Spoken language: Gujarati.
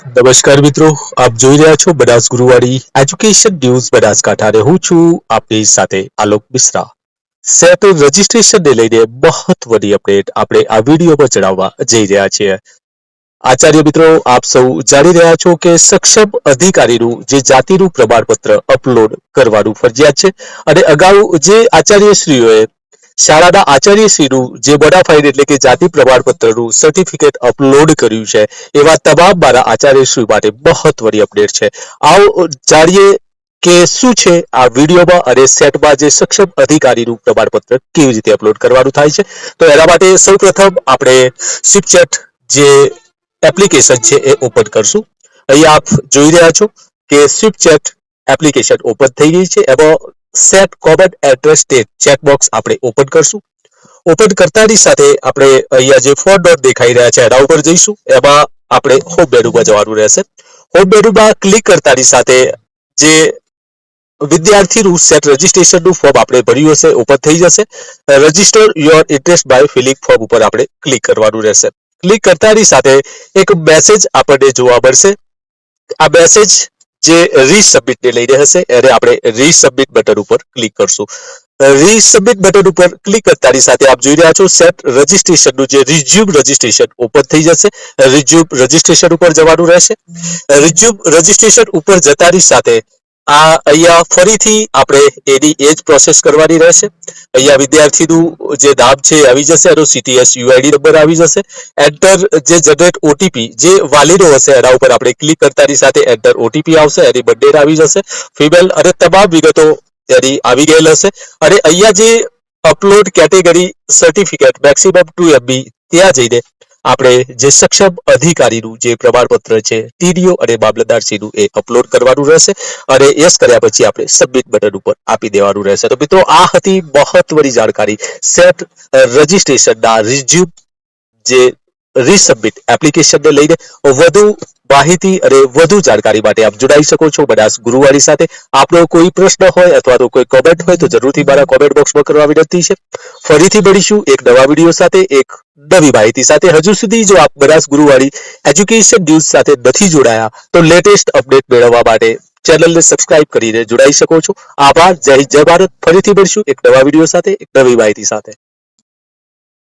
નમસ્કાર મિત્રો, આપ જોઈ રહ્યા છો બનાસ ગુરુવાડી એજ્યુકેશન ન્યૂઝ બનાસકાંઠા હું છું, આપની સાથે આલોક મિશ્રા. સેટ રજીસ્ટ્રેશનને લઈને મહત્વની અપડેટ આપણે આ વિડીયોમાં જણાવવા જઈ રહ્યા છીએ. આચાર્ય મિત્રો, આપ સૌ જાણી રહ્યા છો કે સક્ષમ અધિકારીનું જે જાતિનું પ્રમાણપત્ર અપલોડ કરવાનું ફરજિયાત છે અને અગાઉ જે આચાર્યશ્રીઓએ શાળાના આચાર્યશ્રીનું જે બોનાફાઇડ એટલે કે જાતિ પ્રમાણપત્રનું સર્ટિફિકેટ અપલોડ કર્યું છે, એવા તમામ મારા આચાર્યશ્રી માટે મહત્વની અપડેટ છે. આવો જાણીએ કે શું છે આ વિડીયોમાં અને સેટમાં જે સક્ષમ અધિકારીનું પ્રમાણપત્ર કેવી રીતે અપલોડ કરવાનું થાય છે. તો એના માટે સૌપ્રથમ આપણે શિપચેટ જે એપ્લિકેશન છે એ ઓપન કરશું. અહીંયા આપ જોઈ રહ્યા છો કે સ્વિપચેટ એપ્લિકેશન ઓપન થઈ ગઈ છે. એમાં સેટ કોમન એડ્રેસ તે ચેકબોક્સ આપણે ઓપન કરશું. ઓપન કરતાની સાથે આપણે અહીંયા જે ફોર ડોટ દેખાઈ રહ્યા છે, એના ઉપર જઈશું. એમાં આપણે હોમ મેનુમાં જવાનું રહેશે. હોમ મેનુમાં ક્લિક કરતાની સાથે જે વિદ્યાર્થીનું સેટ રજીસ્ટ્રેશનનું ફોર્મ આપણે ભર્યું હશે ઓપન થઈ જશે. Register your interest by filling form ઉપર આપણે ક્લિક કરવાનું રહેશે. ક્લિક કરતાની સાથે એક મેસેજ આપણને જોવા મળશે. આ મેસેજ જે રીસબમિટ ને લઈને હશે એને આપણે રીસબમિટ બટન ઉપર ક્લિક કરશું. રીસબમિટ બટન ઉપર ક્લિક કરતાની સાથે આપ જોઈ રહ્યા છો સેટ રજીસ્ટ્રેશનનું જે રિઝ્યુમ રજીસ્ટ્રેશન ઓપન થઈ જશે. રિઝ્યુમ રજીસ્ટ્રેશન ઉપર જવાનું રહેશે. રિઝ્યુમ રજીસ્ટ્રેશન ઉપર જતાની સાથે આ અહીંયા ફરીથી આપણે એની એજ પ્રોસેસ કરવાની રહેશે. અહીંયા વિદ્યાર્થીનું જે નામ છે એ આવી જશે એનો સીટીએસ યુઆઈડી નંબર આવી જશે. એન્ટર જે જનરેટ ઓટીપી જે વાલીનો હશે એના ઉપર આપણે ક્લિક કરતાની સાથે એન્ટર ઓટીપી આવશે, એની બર્થડેટ આવી જશે. ફિમેલ અને તમામ વિગતો એની આવી ગયેલ હશે. અને અહીંયા જે upload category certificate maximum two MB ત્યાં જઈને આપણે જે સક્ષમ અધિકારીનું જે પ્રમાણપત્ર છે, ટીડીઓ અને મામલતદારશ્રીનું એ અપલોડ કરવાનું રહેશે અને યસ કર્યા પછી આપણે સબમિટ બટન ઉપર આપી દેવાનું રહેશે. તો મિત્રો, આ હતી મહત્વની જાણકારી. સેટ રજીસ્ટ્રેશનના રિઝ્યુમ જે રીસબમિટ એપ્લિકેશનને લઈને વધુ માહિતી અને વધુ જાણકારી માટે આપ જોડાઈ શકો છો. બનાસ ગુરુવારી સાથે આપનો કોઈ પ્રશ્ન હોય અથવા તો કોઈ કોમેન્ટ હોય તો જરૂરથી મારા કોમેન્ટ બોક્સમાં કરવા વિનંતી છે. ફરીથી મળીશું એક નવા વીડિયો સાથે, એક નવી માહિતી સાથે. હજુ સુધી જો આપ બનાસ ગુરુવારી એજ્યુકેશન ન્યૂઝ સાથે નથી જોડાયા, તો લેટેસ્ટ અપડેટ મેળવવા માટે ચેનલને સબસ્ક્રાઇબ કરીને જોડાઈ શકો છો. આભાર. જય જય ભારત. ફરીથી મળીશું એક નવા વીડિયો સાથે, એક નવી માહિતી સાથે.